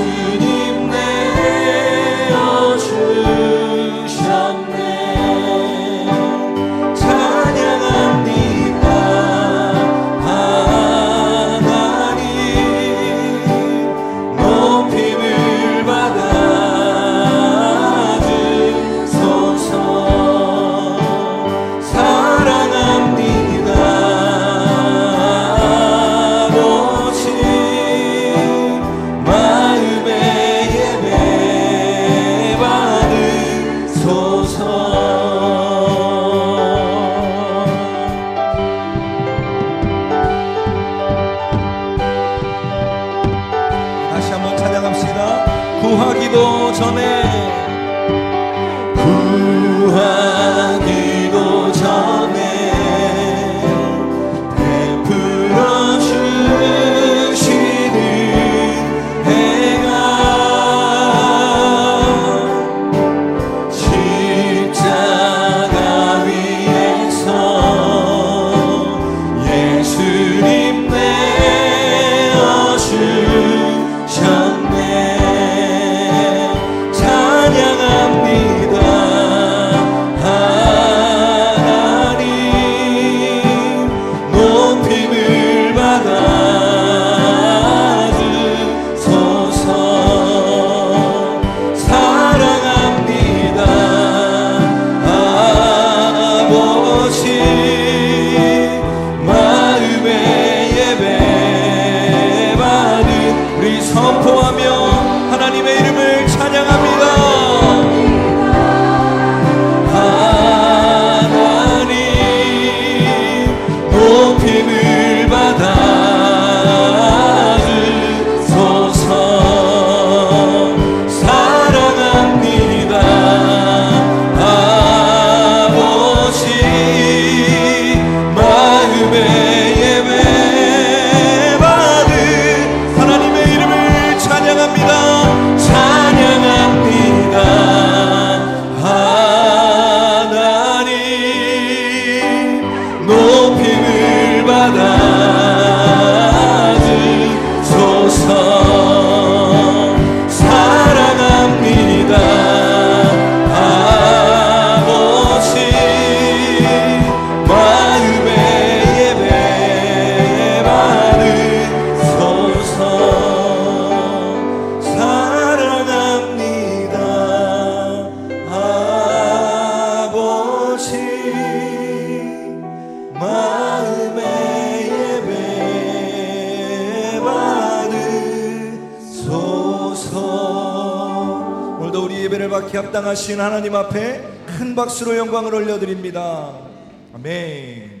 see. 은혜를 받기 합당하신 하나님 앞에 큰 박수로 영광을 올려드립니다. 아멘.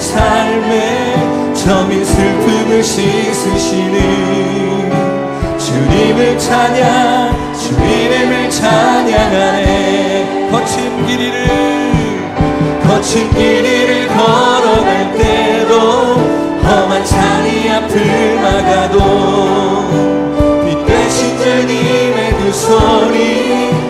삶에 점인 슬픔을 씻으시는 주님을 찬양 주님을 찬양하네 거친 길이를 거친 길이를 걸어갈 때도 험한 자리 앞을 막아도 빛 대신 주님의 그 소리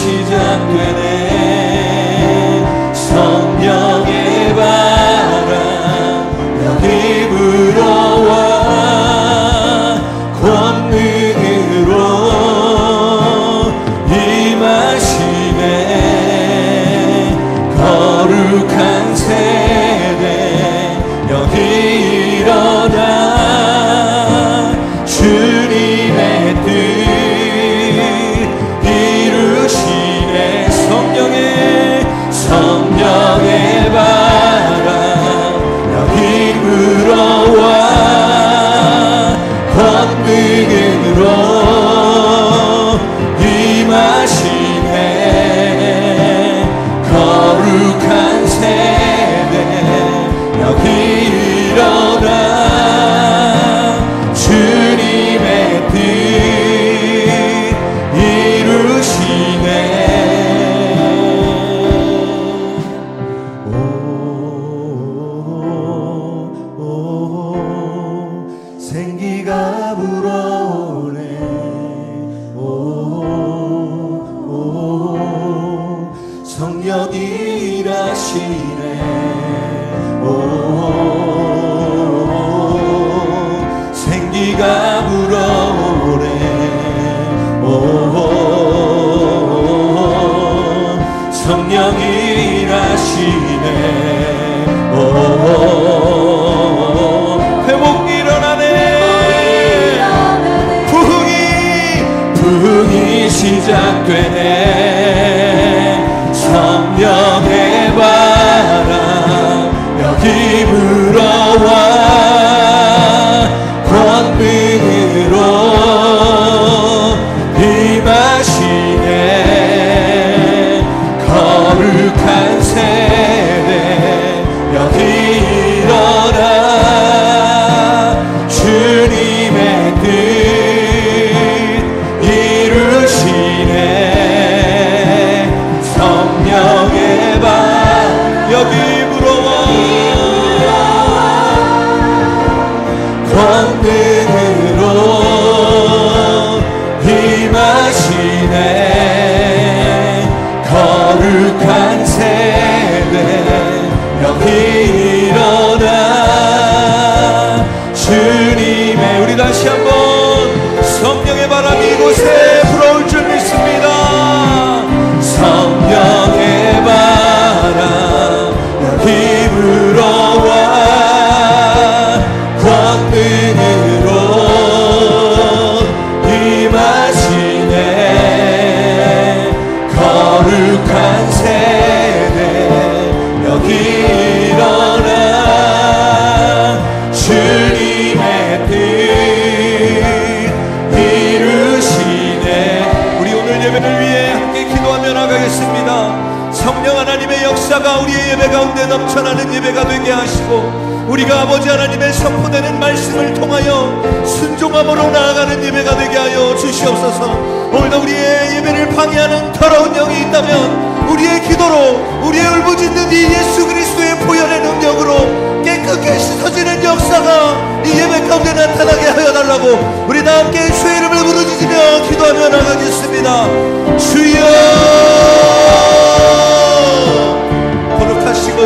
시작되네 오, 권능 주시고 우리가 아버지 하나님의 선포되는 말씀을 통하여 순종함으로 나아가는 예배가 되게 하여 주시옵소서. 오늘도 우리의 예배를 방해하는 더러운 영이 있다면 우리의 기도로 우리의 울부짖는 이 예수 그리스도의 보혈의 능력으로 깨끗게 씻어지는 역사가 이 예배 가운데 나타나게 하여 달라고 우리 다 함께 주의 이름을 부르짖으며 기도하며 나가겠습니다. 주여! 거룩하시고